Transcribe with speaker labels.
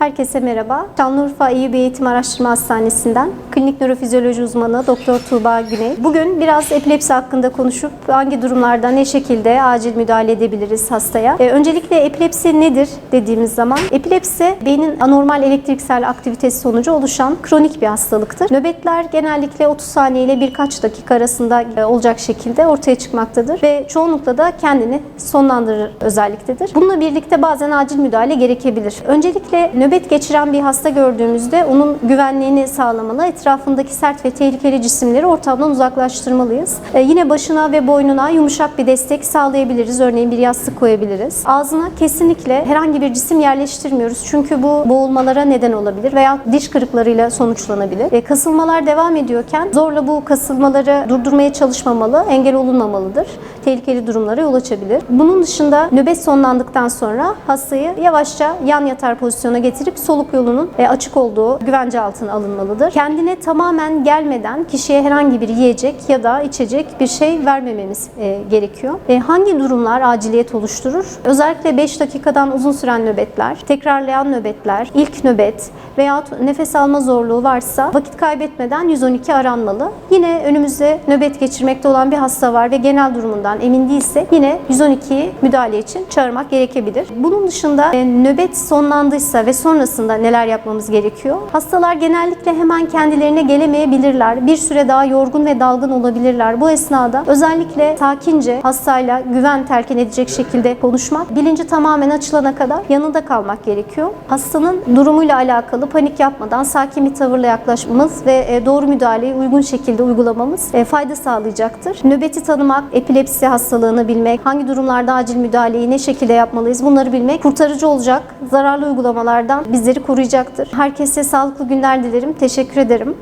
Speaker 1: Herkese merhaba. Şanlıurfa Eyüp Eğitim Araştırma Hastanesi'nden klinik nörofizyoloji uzmanı Doktor Tuğba Güney. Bugün biraz epilepsi hakkında konuşup hangi durumlarda ne şekilde acil müdahale edebiliriz hastaya. Ee, öncelikle epilepsi nedir dediğimiz zaman epilepsi beynin anormal elektriksel aktivitesi sonucu oluşan kronik bir hastalıktır. Nöbetler genellikle 30 saniye ile birkaç dakika arasında e, olacak şekilde ortaya çıkmaktadır ve çoğunlukla da kendini sonlandırır özelliktedir. Bununla birlikte bazen acil müdahale gerekebilir. Öncelikle nöbet geçiren bir hasta gördüğümüzde onun güvenliğini sağlamalı, etrafındaki sert ve tehlikeli cisimleri ortamdan uzaklaştırmalıyız. Ee, yine başına ve boynuna yumuşak bir destek sağlayabiliriz. Örneğin bir yastık koyabiliriz. Ağzına kesinlikle herhangi bir cisim yerleştirmiyoruz. Çünkü bu boğulmalara neden olabilir veya diş kırıklarıyla sonuçlanabilir. E, kasılmalar devam ediyorken zorla bu kasılmaları durdurmaya çalışmamalı, engel olunmamalıdır. Tehlikeli durumlara yol açabilir. Bunun dışında nöbet sonlandıktan sonra hastayı yavaşça yan yatar pozisyona getirip soluk yolunun e, açık olduğu güvence altına alınmalıdır. Kendine tamamen gelmeden kişiye herhangi bir yiyecek ya da içecek bir şey vermememiz e, gerekiyor. E, hangi durumlar aciliyet oluşturur? Özellikle 5 dakikadan uzun süren nöbetler, tekrarlayan nöbetler, ilk nöbet veya nefes alma zorluğu varsa vakit kaybetmeden 112 aranmalı. Yine önümüzde nöbet geçirmekte olan bir hasta var ve genel durumundan emin değilse yine 112'yi müdahale için çağırmak gerekebilir. Bunun dışında e, nöbet sonlandıysa ve sonrasında neler yapmamız gerekiyor? Hastalar genellikle hemen kendilerine gelemeyebilirler. Bir süre daha yorgun ve dalgın olabilirler. Bu esnada özellikle sakince hastayla güven telkin edecek şekilde konuşmak, bilinci tamamen açılana kadar yanında kalmak gerekiyor. Hastanın durumuyla alakalı panik yapmadan sakin bir tavırla yaklaşmamız ve e, doğru müdahaleyi uygun şekilde uygulamamız e, fayda sağlayacaktır. Nöbeti tanımak, epilepsi hastalığını bilmek, hangi durumlarda acil müdahaleyi ne şekilde yapmalıyız bunları bilmek kurtarıcı olacak. Zararlı uygulamalardan bizleri koruyacaktır. Herkese sağlıklı günler dilerim. Teşekkür ederim.